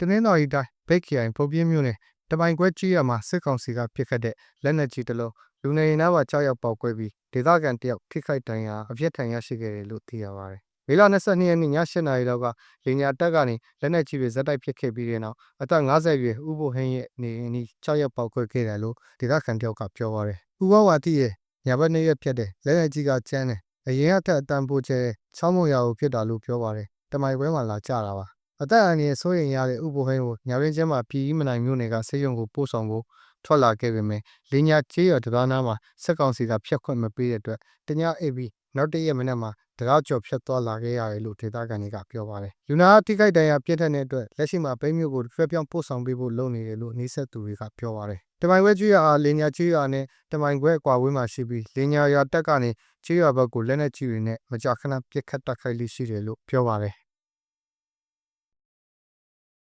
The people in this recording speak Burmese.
တနင်္သာရီတိုင်းဗိတ်ခရိုင်ပုံပြင်းမြို့နယ်တပိုင်ခွဲကြီးရမှာစစ်ကောင်စီကပြစ်ခတ်တဲ့လက်နက်ကြီးတစ်လုံးလူနေအိမ်သားပါကြောက်ရောက်ပေါက်ကွဲပြီးဒေသခံတယောက်ထိခိုက်ဒဏ်ရာအပြစ်ထန်ရရှိခဲ့တယ်လို့သိရပါတယ်။မေလ22ရက်နေ့ည8နာရီလောက်ကလေညာတက်ကနေလက်နက်ကြီးတွေဇက်တိုက်ပစ်ခဲ့ပြီးတဲ့နောက်အသက်50ရွယ်ဥပိုဟင်းရဲ့နေအိမ်ကြီးကြောက်ရောက်ပေါက်ကွဲခဲ့တယ်လို့ဒေသခံတယောက်ကပြောပါတယ်။ဥပဝါတိရဲ့ညာဘက်နေ့ရက်ဖြတ်တဲ့လက်နက်ကြီးကကျန်းတယ်။အရင်ကထက်အတန်ပိုကျဲချောင်းမုံရကိုဖြစ်တာလို့ပြောပါတယ်။တမိုင်ပွဲမှာလာကြတာပါ။ အသက်အန္တရာယ်စိုးရိမ်ရတဲ့ဥပိုဟင်းကိုညာရင်းကျင်းမှာပြည်ကြီးမနိုင်မျိုးနယ်ကဆေးရုံကိုပို့ဆောင်ဖို့ထွက်လာခဲ့ပေမဲ့လင်းညာကျေးရတကားနားမှာစက်ကောင်စီကဖျက်ခွင့်မပေးတဲ့အတွက်တညအိပ်ပြီးနောက်တည့်ရက်မနေ့မှာတကားကျော်ဖြတ်သွားလာခဲ့ရတယ်လို့ဒေသခံတွေကပြောပါတယ်။လူနာထိခိုက်ဒဏ်ရာပြင်းထန်တဲ့အတွက်လက်ရှိမှာပိန်းမျိုးကိုဖျက်ပြောင်းပို့ဆောင်ပေးဖို့လုပ်နေတယ်လို့နှိဆက်သူတွေကပြောပါတယ်။တမိုင်ခွဲကျွေးရအားလင်းညာကျွေးရနဲ့တမိုင်ခွဲအကွာဝေးမှာရှိပြီးလင်းညာရွာတက်ကနေကျွေးရဘက်ကိုလက်နက်ကြီးတွေနဲ့မကြာခဏပစ်ခတ်တက်ခိုက်လိရှိတယ်လို့ပြောပါတယ်